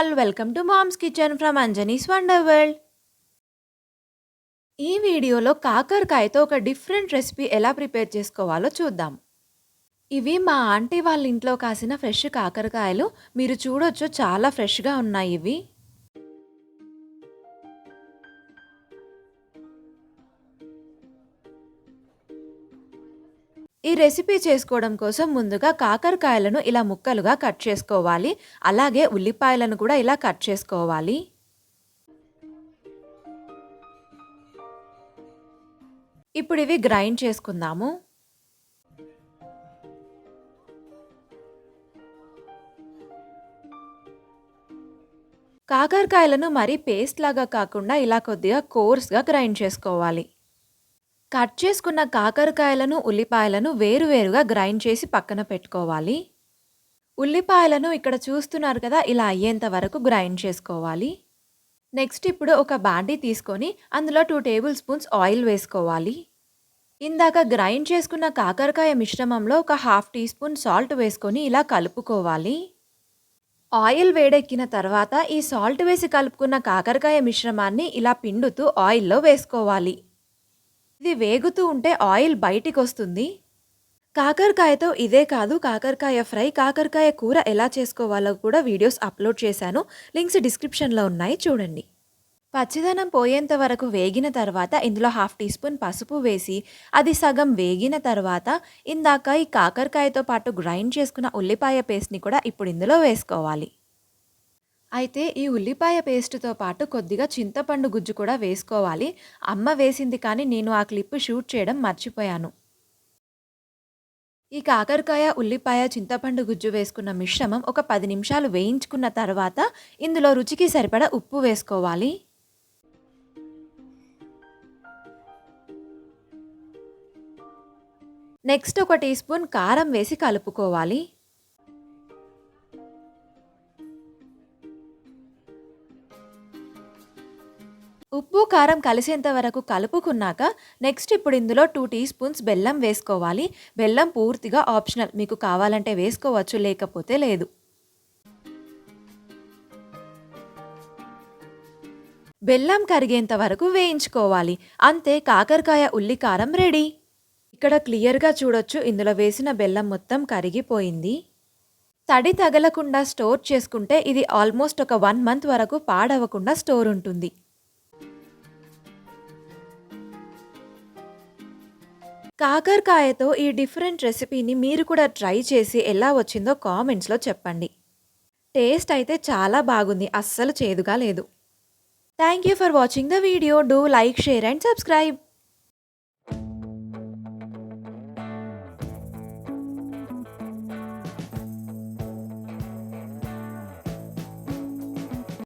All welcome to mom's kitchen from Anjani's wonder world ఈ వీడియోలో కాకరకాయతో ఒక డిఫరెంట్ రెసిపీ ఎలా ప్రిపేర్ చేసుకోవాలో చూద్దాం. ఇవి మా ఆంటీ వాళ్ళ ఇంట్లో కాసిన ఫ్రెష్ కాకరకాయలు మీరు చూడొచ్చు చాలా ఫ్రెష్గా ఉన్నాయి ఇవి. ఈ రెసిపీ చేసుకోవడం కోసం ముందుగా కాకరకాయలను ఇలా ముక్కలుగా కట్ చేసుకోవాలి. అలాగే ఉల్లిపాయలను కూడా ఇలా కట్ చేసుకోవాలి. ఇప్పుడు ఇవి గ్రైండ్ చేసుకుందాము. కాకరకాయలను మరీ పేస్ట్ లాగా కాకుండా ఇలా కొద్దిగా కోర్స్గా గ్రైండ్ చేసుకోవాలి. కట్ చేసుకున్న కాకరకాయలను ఉల్లిపాయలను వేరువేరుగా గ్రైండ్ చేసి పక్కన పెట్టుకోవాలి. ఉల్లిపాయలను ఇక్కడ చూస్తున్నారు కదా ఇలా అయ్యేంత వరకు గ్రైండ్ చేసుకోవాలి. నెక్స్ట్ ఇప్పుడు ఒక బాండీ తీసుకొని అందులో టూ టేబుల్ స్పూన్స్ ఆయిల్ వేసుకోవాలి. ఇందాక గ్రైండ్ చేసుకున్న కాకరకాయ మిశ్రమంలో ఒక హాఫ్ టీ స్పూన్ సాల్ట్ వేసుకొని ఇలా కలుపుకోవాలి. ఆయిల్ వేడెక్కిన తర్వాత ఈ సాల్ట్ వేసి కలుపుకున్న కాకరకాయ మిశ్రమాన్ని ఇలా పిండుతూ ఆయిల్లో వేసుకోవాలి. ఇది వేగుతూ ఉంటే ఆయిల్ బయటికి వస్తుంది కాకరకాయతో ఇదే కాదు కాకరకాయ ఫ్రై కాకరకాయ కూర ఎలా చేసుకోవాలో కూడా వీడియోస్ అప్లోడ్ చేశాను. లింక్స్ డిస్క్రిప్షన్లో ఉన్నాయి చూడండి. పచ్చిదనం పోయేంత వరకు వేగిన తర్వాత ఇందులో హాఫ్ టీ స్పూన్ పసుపు వేసి అది సగం వేగిన తర్వాత ఇందాక ఈ కాకరకాయతో పాటు గ్రైండ్ చేసుకున్న ఉల్లిపాయ పేస్ట్ని కూడా ఇప్పుడు ఇందులో వేసుకోవాలి. అయితే ఈ ఉల్లిపాయ పేస్ట్తో పాటు కొద్దిగా చింతపండు గుజ్జు కూడా వేసుకోవాలి. అమ్మ వేసింది కానీ నేను ఆ క్లిప్ షూట్ చేయడం మర్చిపోయాను. ఈ కాకరకాయ ఉల్లిపాయ చింతపండు గుజ్జు వేసుకున్న మిశ్రమం ఒక పది నిమిషాలు వేయించుకున్న తర్వాత ఇందులో రుచికి సరిపడా ఉప్పు వేసుకోవాలి. నెక్స్ట్ ఒక టీ స్పూన్ కారం వేసి కలుపుకోవాలి. ఉప్పు కారం కలిసేంత వరకు కలుపుకున్నాక నెక్స్ట్ ఇప్పుడు ఇందులో టూ టీ స్పూన్స్ బెల్లం వేసుకోవాలి. బెల్లం పూర్తిగా ఆప్షనల్ మీకు కావాలంటే వేసుకోవచ్చు లేకపోతే లేదు. బెల్లం కరిగేంత వరకు వేయించుకోవాలి. అంతే కాకరకాయ ఉల్లికారం రెడీ. ఇక్కడ క్లియర్గా చూడొచ్చు ఇందులో వేసిన బెల్లం మొత్తం కరిగిపోయింది. తడి తగలకుండా స్టోర్ చేసుకుంటే ఇది ఆల్మోస్ట్ ఒక వన్ మంత్ వరకు పాడవకుండా స్టోర్ ఉంటుంది. కాకరకాయతో ఈ డిఫరెంట్ రెసిపీని మీరు కూడా ట్రై చేసి ఎలా వచ్చిందో కామెంట్స్లో చెప్పండి. టేస్ట్ అయితే చాలా బాగుంది అస్సలు చేదుగా లేదు. Thank you for watching the video. Do like share and subscribe.